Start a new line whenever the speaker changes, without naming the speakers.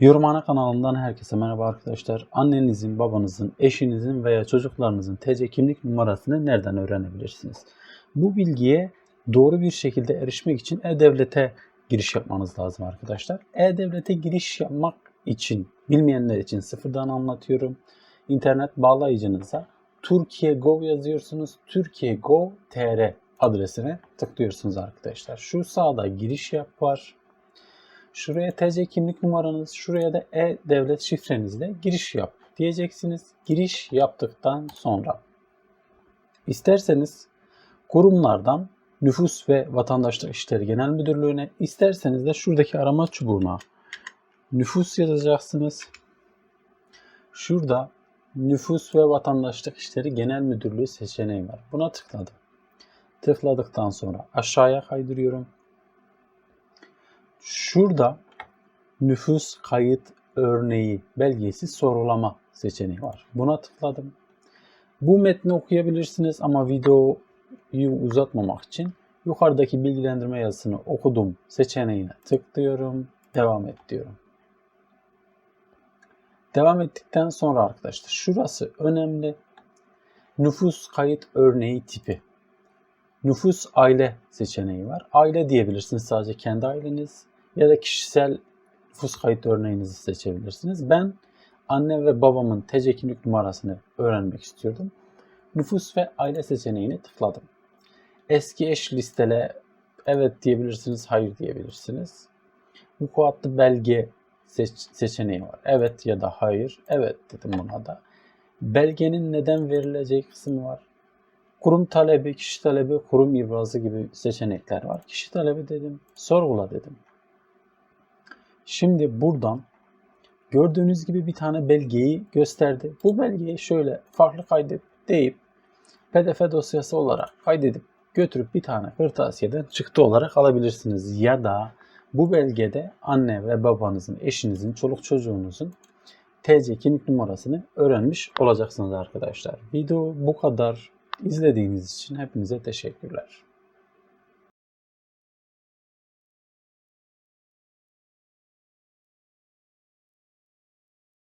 Yorumhane kanalından herkese merhaba arkadaşlar. Annenizin, babanızın, eşinizin veya çocuklarınızın TC kimlik numarasını nereden öğrenebilirsiniz? Bu bilgiye doğru bir şekilde erişmek için E-Devlet'e giriş yapmanız lazım arkadaşlar. E-Devlet'e giriş yapmak için bilmeyenler için sıfırdan anlatıyorum. İnternet bağlayıcınıza Türkiye Go yazıyorsunuz. Türkiye Go TR adresine tıklıyorsunuz arkadaşlar. Şu sağda giriş yap var. Şuraya TC kimlik numaranız, şuraya da e-devlet şifrenizle giriş yap diyeceksiniz. Giriş yaptıktan sonra isterseniz kurumlardan Nüfus ve Vatandaşlık İşleri Genel Müdürlüğü'ne, isterseniz de şuradaki arama çubuğuna nüfus yazacaksınız. Şurada Nüfus ve Vatandaşlık İşleri Genel Müdürlüğü seçeneği var. Buna tıkladım. Tıkladıktan sonra aşağıya kaydırıyorum. Şurada nüfus kayıt örneği belgesi sorulama seçeneği var. Buna tıkladım. Bu metni okuyabilirsiniz ama videoyu uzatmamak için yukarıdaki bilgilendirme yazısını okudum seçeneğine tıklıyorum. Devam et diyorum. Devam ettikten sonra arkadaşlar şurası önemli. Nüfus kayıt örneği tipi. Nüfus aile seçeneği var. Aile diyebilirsiniz sadece kendi aileniz ya da kişisel nüfus kayıt örneğinizi seçebilirsiniz. Ben anne ve babamın TC kimlik numarasını öğrenmek istiyordum. Nüfus ve aile seçeneğini tıkladım. Eski eş listele evet diyebilirsiniz, hayır diyebilirsiniz. Vukuatlı belge seç- seçeneği var. Evet ya da hayır. Evet dedim buna da. Belgenin neden verileceği kısmı var. Kurum talebi, kişi talebi, kurum ibrazı gibi seçenekler var. Kişi talebi dedim, sorgula dedim. Şimdi buradan gördüğünüz gibi bir tane belgeyi gösterdi. Bu belgeyi şöyle farklı kaydet deyip PDF dosyası olarak kaydedip götürüp bir tane kırtasiyeden çıktı olarak alabilirsiniz. Ya da bu belgede anne ve babanızın, eşinizin, çoluk çocuğunuzun TC kimlik numarasını öğrenmiş olacaksınız arkadaşlar. Video bu kadar. İzlediğiniz için hepinize teşekkürler.